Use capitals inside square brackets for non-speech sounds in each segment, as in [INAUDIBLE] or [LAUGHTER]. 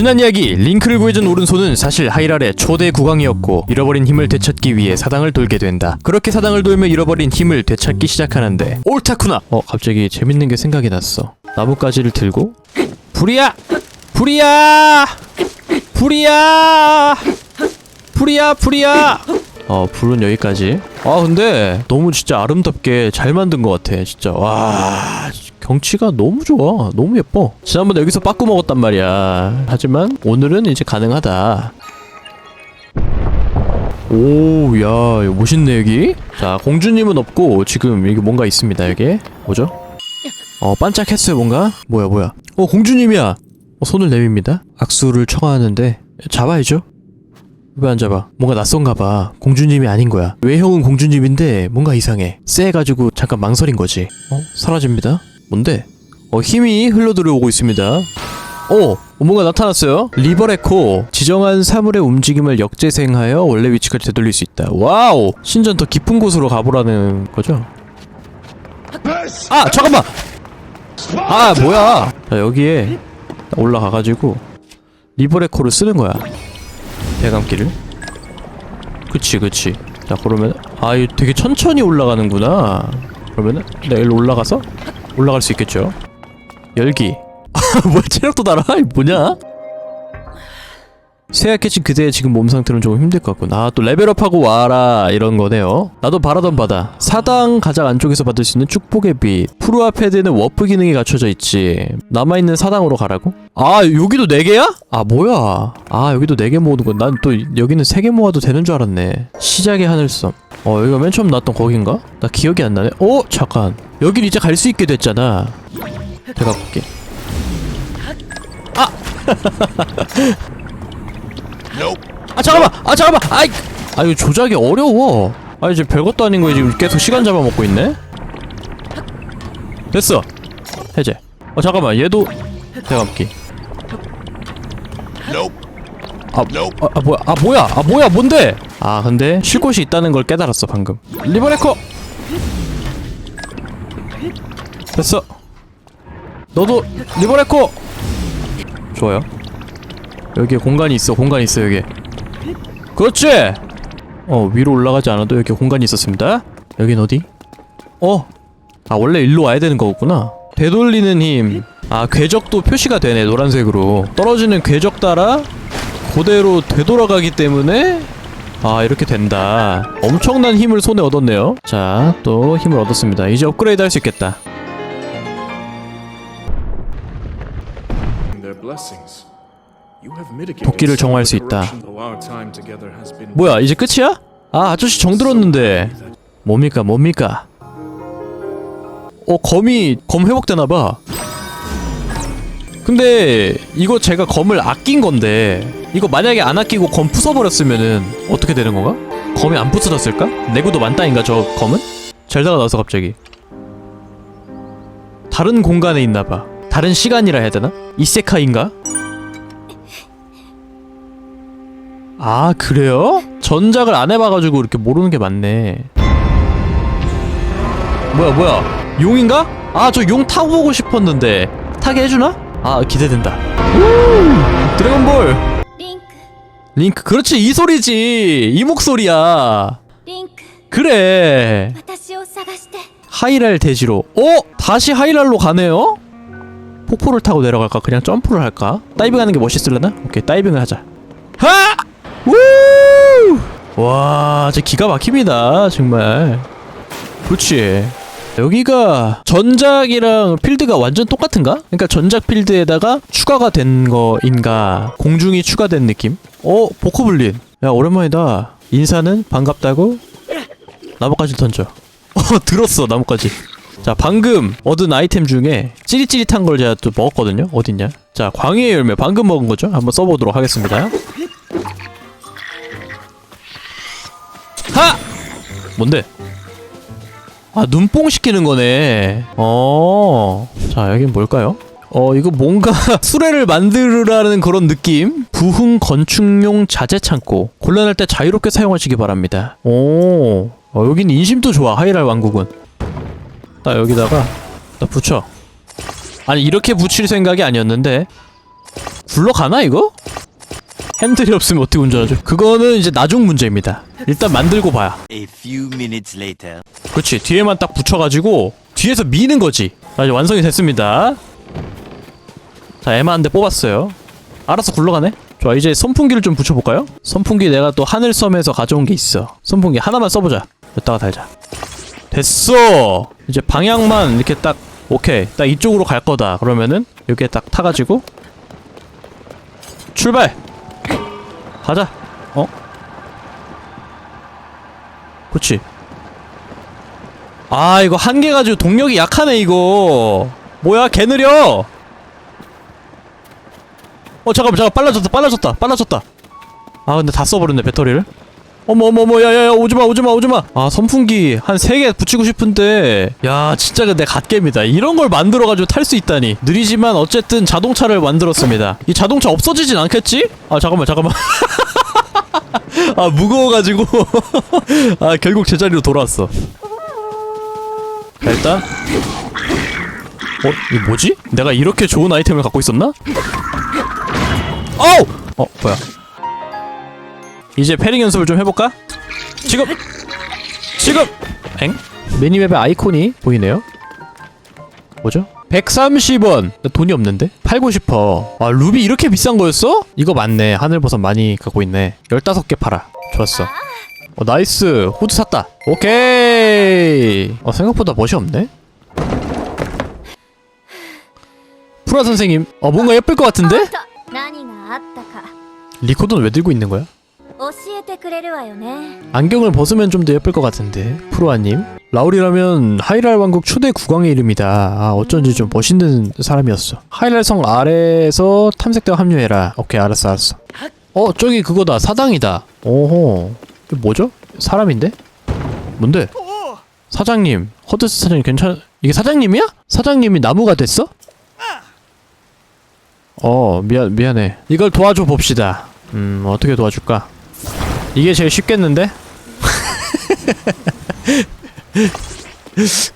지난 이야기 링크를 구해준 오른손은 사실 하이랄의 초대 국왕이었고 잃어버린 힘을 되찾기 위해 사당을 돌게 된다. 그렇게 사당을 돌며 잃어버린 힘을 되찾기 시작하는데 옳다쿠나. 어 갑자기 재밌는 게 생각이 났어. 나뭇가지를 들고 불이야 불이야 불이야 불이야 불이야. 어 불은 여기까지. 아 근데 너무 진짜 아름답게 잘 만든 것 같아 진짜 와. 경치가 너무 좋아. 너무 예뻐. 지난번에 여기서 빠꾸 먹었단 말이야. 하지만 오늘은 이제 가능하다. 오, 야, 이거 멋있네, 여기. 자, 공주님은 없고, 지금 여기 뭔가 있습니다, 여기. 뭐죠? 어, 반짝했어요, 뭔가? 뭐야, 뭐야. 어, 공주님이야! 어, 손을 내밉니다. 악수를 청하는데, 잡아야죠. 왜 안 잡아? 뭔가 낯선가 봐. 공주님이 아닌 거야. 외형은 공주님인데 뭔가 이상해. 쎄해가지고 잠깐 망설인 거지. 어? 사라집니다. 뭔데? 어, 힘이 흘러 들어오고 있습니다. 어, 뭔가 나타났어요. 리버레코 지정한 사물의 움직임을 역재생하여 원래 위치까지 되돌릴 수 있다. 와우! 신전 더 깊은 곳으로 가보라는 거죠? 아, 잠깐만! 아, 뭐야! 자, 여기에 올라가가지고 리버레코를 쓰는 거야. 대감길을. 그치, 그치. 자, 그러면 아, 이 되게 천천히 올라가는구나. 그러면은 내가 일로 올라가서 올라갈 수 있겠죠. 열기. 아, [LAUGHS] 뭐야 체력도 달아? 이 뭐냐? 쇠약해진 그대의 지금 몸 상태는 조금 힘들 것 같군. 아, 또 레벨업하고 와라 이런 거네요. 나도 바라던 바다. 사당 가장 안쪽에서 받을 수 있는 축복의 빛. 프루아 패드는 워프 기능이 갖춰져 있지. 남아있는 사당으로 가라고? 아, 여기도 4개야? 아, 뭐야. 아, 여기도 4개 모으는 건. 난 또 여기는 3개 모아도 되는 줄 알았네. 시작의 하늘섬. 어, 여기가 맨 처음 나왔던 거긴가? 나 기억이 안 나네. 어, 잠깐. 여길 이제 갈 수 있게 됐잖아. 내가 볼게. 아 [LAUGHS] 잠깐만. 아 잠깐만. 아이. 아 이거 조작이 어려워. 아 이제 별것도 아닌 거에 지금 계속 시간 잡아먹고 있네? 됐어. 해제. 어 잠깐만. 얘도 대감기. 아, 아, 아 뭐야? 아 뭐야? 아 뭐야? 뭔데? 아 근데 쉴 곳이 있다는 걸 깨달았어 방금. 리버레커! 됐어. 너도 리버레커! 좋아요 여기에 공간이 있어 공간이 있어 여기 그렇지! 어 위로 올라가지 않아도 여기 공간이 있었습니다. 여긴 어디? 어 아 원래 일로 와야 되는 거구나. 되돌리는 힘 아 궤적도 표시가 되네 노란색으로. 떨어지는 궤적 따라 그대로 되돌아가기 때문에 아 이렇게 된다. 엄청난 힘을 손에 얻었네요. 자 또 힘을 얻었습니다. 이제 업그레이드 할 수 있겠다 도끼를 정화할 수 있다. 뭐야 이제 끝이야? 아 아저씨 정 들었는데 뭡니까 뭡니까 어 검이 검 회복되나봐 근데 이거 제가 검을 아낀 건데 이거 만약에 안 아끼고 검 부숴버렸으면은 어떻게 되는 건가? 검이 안 부서졌을까? 내구도 만땅인가 저 검은? 젤다가 나와서 갑자기 다른 공간에 있나봐 다른 시간이라 해야 되나? 이세카인가? 아 그래요? 전작을 안 해봐가지고 이렇게 모르는 게 많네 뭐야 뭐야 용인가? 아 저 용 타고 보고 싶었는데 타게 해주나? 아 기대된다 우! 드래곤볼 リンク 링크 그렇지 이 소리지 이 목소리야 リンク 그래 私を探して 하이랄 대지로 어? 다시 하이랄로 가네요? 폭포를 타고 내려갈까? 그냥 점프를 할까? 다이빙하는 게 멋있을려나? 오케이 다이빙을 하자 하! 우! 와 진짜 기가 막힙니다 정말. 그렇지. 여기가 전작이랑 필드가 완전 똑같은가? 그러니까 전작 필드에다가 추가가 된 거인가? 공중이 추가된 느낌? 어? 보커블린. 야 오랜만이다. 인사는 반갑다고? 나뭇가지 던져. [LAUGHS] 어 들었어 나뭇가지. 자 방금 얻은 아이템 중에 찌릿찌릿한 걸 제가 또 먹었거든요. 어딨냐? 자 광해의 열매 방금 먹은 거죠? 한번 써보도록 하겠습니다 하! 뭔데? 아 눈뽕 시키는 거네 어자 여긴 뭘까요? 어 이거 뭔가 [LAUGHS] 수레를 만들으라는 그런 느낌? 부흥 건축용 자재 창고 곤란할 때 자유롭게 사용하시기 바랍니다 오 어, 여긴 인심도 좋아 하이랄 왕국은 딱 여기다가 나 붙여 아니 이렇게 붙일 생각이 아니었는데 굴러가나 이거? 핸들이 없으면 어떻게 운전하죠? 그거는 이제 나중 문제입니다. 일단 만들고 봐야. A few minutes later. 그렇지 뒤에만 딱 붙여가지고 뒤에서 미는 거지. 자 이제 완성이 됐습니다. 자 에마 한 대 뽑았어요. 알아서 굴러가네. 좋아 이제 선풍기를 좀 붙여볼까요? 선풍기 내가 또 하늘섬에서 가져온 게 있어. 선풍기 하나만 써보자. 여기다가 달자. 됐어. 이제 방향만 이렇게 딱 오케이 딱 이쪽으로 갈 거다. 그러면은 여기에 딱 타가지고 출발. 가자. 어? 그렇지. 아 이거 한 개 가지고 동력이 약하네 이거 뭐야 개 느려 어 잠깐만 잠깐 빨라졌다 빨라졌다 빨라졌다 아 근데 다 써버렸네 배터리를 어머 어머 어머 야야야 오지마 오지마 오지마 아 선풍기 한 세 개 붙이고 싶은데 야 진짜 근데 갓겜이다 이런 걸 만들어가지고 탈 수 있다니 느리지만 어쨌든 자동차를 만들었습니다 이 자동차 없어지진 않겠지? 아 잠깐만 잠깐만 [LAUGHS] 아 무거워가지고 [LAUGHS] 아 결국 제자리로 돌아왔어 자, 일단 어? 이거 뭐지? 내가 이렇게 좋은 아이템을 갖고 있었나? 어우! 어 뭐야 이제 패링 연습을 좀 해볼까? 지금! 지금! 엥? 매니맵의 아이콘이 보이네요? 뭐죠? 130원! 나 돈이 없는데? 팔고 싶어. 아, 루비 이렇게 비싼 거였어? 이거 맞네. 하늘버섯 많이 갖고 있네. 15개 팔아. 좋았어. 어, 나이스. 호두 샀다. 오케이! 어, 생각보다 멋이 없네? 프라 선생님, 어, 뭔가 예쁠 것 같은데? 리코더는 왜 들고 있는 거야? 안경을 벗으면 좀 더 예쁠 것 같은데. 프로아님. 라울이라면 하이랄 왕국 초대 국왕의 이름이다. 아 어쩐지 좀 멋있는 사람이었어. 하이랄 성 아래에서 탐색대 합류해라. 오케이 알았어 알았어. 어 저기 그거다. 사당이다. 오호. 이거 뭐죠? 사람인데? 뭔데? 사장님. 허드스 사장님 괜찮... 이게 사장님이야? 사장님이 나무가 됐어? 어 미안 미안해. 이걸 도와줘 봅시다. 음 어떻게 도와줄까? 이게 제일 쉽겠는데? [LAUGHS]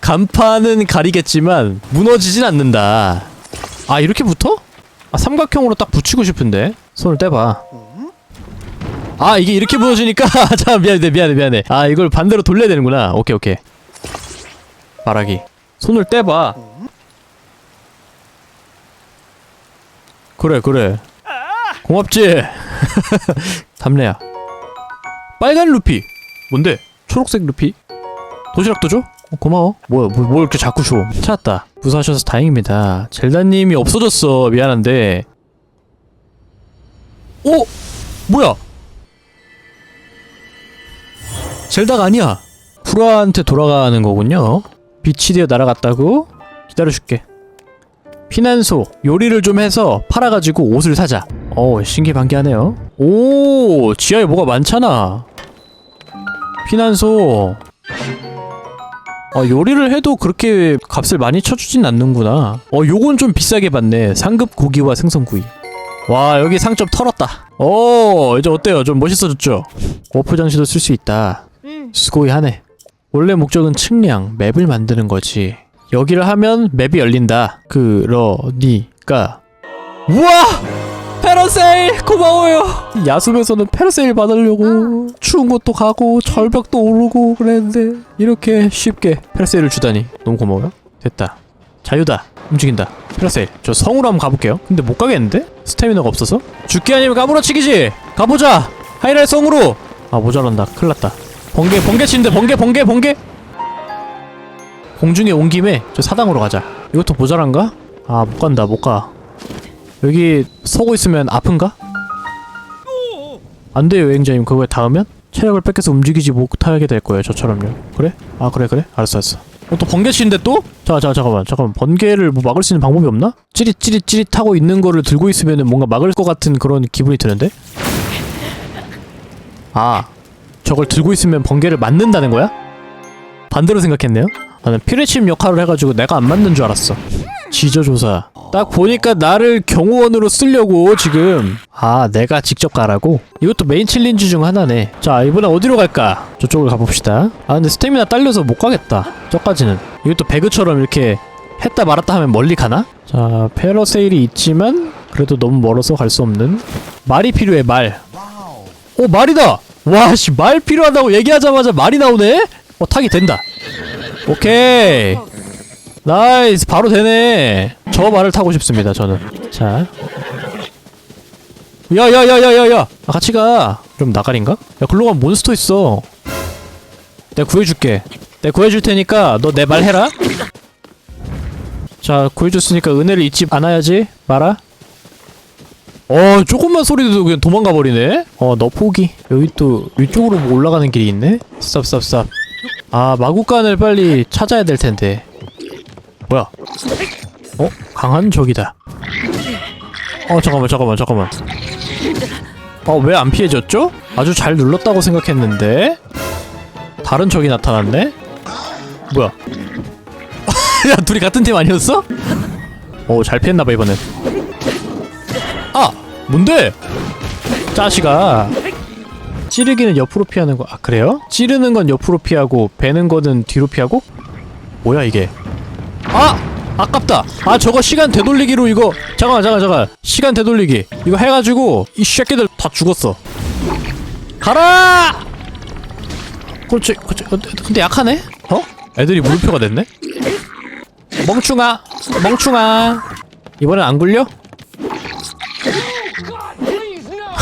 간판은 가리겠지만 무너지진 않는다. 아 이렇게 붙어? 아 삼각형으로 딱 붙이고 싶은데 손을 떼봐. 아 이게 이렇게 무너지니까 [LAUGHS] 자 미안해 미안해 미안해. 아 이걸 반대로 돌려야 되는구나. 오케이 오케이. 말하기. 손을 떼봐. 그래 그래. 고맙지. [LAUGHS] 담래야. 빨간 루피. 뭔데? 초록색 루피? 도시락도 줘? 어, 고마워. 뭐야 뭐, 뭘 이렇게 자꾸 줘? 찾았다. 무사하셔서 다행입니다. 젤다님이 없어졌어. 미안한데. 오! 뭐야? 젤다가 아니야. 프라한테 돌아가는 거군요. 빛이 되어 날아갔다고? 기다려줄게. 피난소 요리를 좀 해서 팔아가지고 옷을 사자. 어 신기반기하네요 오 지하에 뭐가 많잖아. 피난소. 아 요리를 해도 그렇게 값을 많이 쳐주진 않는구나. 어 요건 좀 비싸게 받네. 상급 고기와 생선구이. 와 여기 상점 털었다. 오 이제 어때요? 좀 멋있어졌죠? 워프 장치도 쓸 수 있다. 수고이하네. 원래 목적은 측량 맵을 만드는 거지. 여기를 하면 맵이 열린다. 그러니까. 우와 페러세일 고마워요. 야숨에서는 페러세일 받으려고. 추운 곳도 가고 절벽도 오르고 그랬는데 이렇게 쉽게 페러세일을 주다니 너무 고마워요. 됐다. 자유다. 움직인다. 페러세일. 저 성으로 한번 가볼게요. 근데 못 가겠는데? 스태미너가 없어서? 죽기 아니면 까무러치기지! 가보자! 하이라이 성으로! 아 모자란다. 큰일났다. 번개 번개 치는데 번개 번개 번개! 공중에 온 김에 저 사당으로 가자. 이것도 모자란가? 아 못 간다. 못 가 여기 서고 있으면 아픈가? 안 돼요 여행자님 그거에 닿으면 체력을 뺏겨서 움직이지 못하게 될 거예요 저처럼요 그래? 아 그래 그래 알았어 알았어 어, 또 번개 치는데 또? 자, 자, 잠깐만, 잠깐만. 번개를 뭐 막을 수 있는 방법이 없나? 찌릿찌릿찌릿 하고 있는 거를 들고 있으면은 뭔가 막을 것 같은 그런 기분이 드는데? 아, 저걸 들고 있으면 번개를 맞는다는 거야? 반대로 생각했네요? 나는 피레침 역할을 해가지고 내가 안 맞는 줄 알았어. 지저조사. 딱 보니까 나를 경호원으로 쓰려고 지금. 아, 내가 직접 가라고? 이것도 메인 챌린지 중 하나네. 자, 이번엔 어디로 갈까? 저쪽을 가봅시다. 아, 근데 스태미나 딸려서 못 가겠다. 저까지는. 이것도 배그처럼 이렇게 했다 말았다 하면 멀리 가나? 자, 패러세일이 있지만 그래도 너무 멀어서 갈 수 없는 말이 필요해 말. 오 말이다. 와씨 말 필요하다고 얘기하자마자 말이 나오네. 어 타기 된다. 오케이. 나이스 바로 되네. 저 말을 타고 싶습니다 저는. 자. 야야야야야야 아, 같이 가. 좀 나가린가? 야 글로 가면 몬스터 있어. 내가 구해줄게. 내가 구해줄 테니까 너 내 말 해라. 자 구해줬으니까 은혜를 잊지 않아야지 말아. 어 조금만 소리 들도 그냥 도망가 버리네. 어 너 포기. 여기 또 위쪽으로 뭐 올라가는 길이 있네. 스탑. 아 마구간을 빨리 찾아야 될 텐데. 뭐야? 어 강한 적이다. 어 잠깐만 잠깐만 잠깐만. 어왜 안 피해졌죠? 아주 잘 눌렀다고 생각했는데 다른 적이 나타났네. 뭐야? [LAUGHS] 야 둘이 같은 팀 아니었어? 어잘 피했나봐 이번엔. 아 뭔데? 짜시가 찌르기는 옆으로 피하는 거. 아 그래요? 찌르는 건 옆으로 피하고 베는 거는 뒤로 피하고? 뭐야 이게? 아 아깝다. 아 저거 시간 되돌리기로 이거 잠깐만 잠깐 잠깐 시간 되돌리기 이거 해가지고 이 새끼들 다 죽었어. 가라. 그렇지 그렇지. 근데, 근데 약하네? 어? 애들이 물표가 됐네? 멍충아 멍충아 이번엔 안 굴려?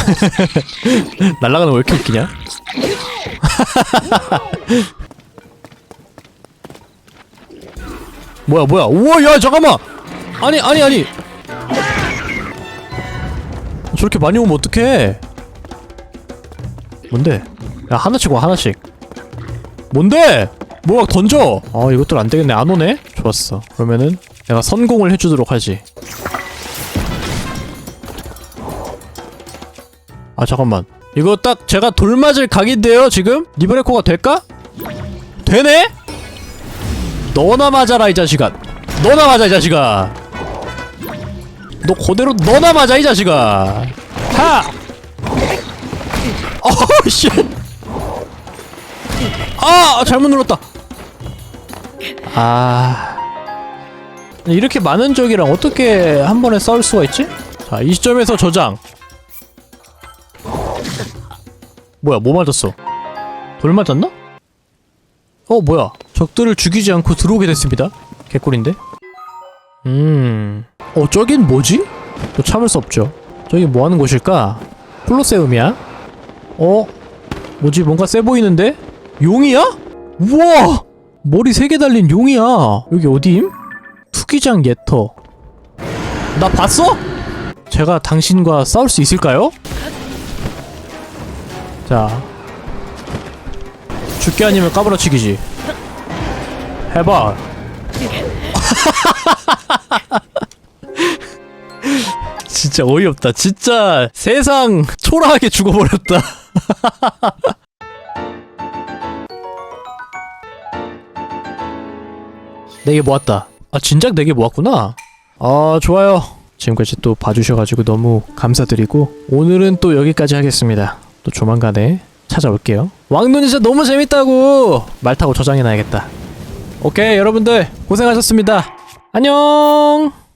[LAUGHS] 날라가는 거왜 이렇게 웃기냐? [LAUGHS] 뭐야 뭐야? 우와 야 잠깐만! 아니 아니 아니! 저렇게 많이 오면 어떡해? 뭔데? 야 하나씩 와 하나씩. 뭔데? 뭐야 던져! 아 이것들 안 되겠네. 안 오네? 좋았어. 그러면은 내가 선공을 해주도록 하지. 아 잠깐만. 이거 딱 제가 돌맞을 각인데요 지금? 리브레코가 될까? 되네 너나 맞아라 이 자식아. 너나 맞아 이 자식아. 너 그대로 너나 맞아 이 자식아. 하! 어우 씨. 아 잘못 눌렀다. 아. 이렇게 많은 적이랑 어떻게 한 번에 싸울 수가 있지? 자 이 시점에서 저장. 뭐야 뭐 맞았어? 돌 맞았나? 어 뭐야 적들을 죽이지 않고 들어오게 됐습니다 개꿀인데 음 어 저긴 뭐지? 또 참을 수 없죠 저기 뭐 하는 곳일까? 콜로세움이야? 어? 뭐지 뭔가 세 보이는데? 용이야? 우와 머리 세 개 달린 용이야 여기 어디임? 투기장 예터 나 봤어? 제가 당신과 싸울 수 있을까요? 자 죽게 아니면 까부라치기지 해봐. [LAUGHS] 진짜 어이없다. 진짜 세상 초라하게 죽어버렸다. [LAUGHS] 네 개 모았다. 아 진작 네 개 모았구나. 아 좋아요. 지금까지 또 봐주셔가지고 너무 감사드리고 오늘은 또 여기까지 하겠습니다. 또 조만간에 찾아올게요. 왕눈이 진짜 너무 재밌다고! 말 타고 저장해놔야겠다 오케이 여러분들 고생하셨습니다. 안녕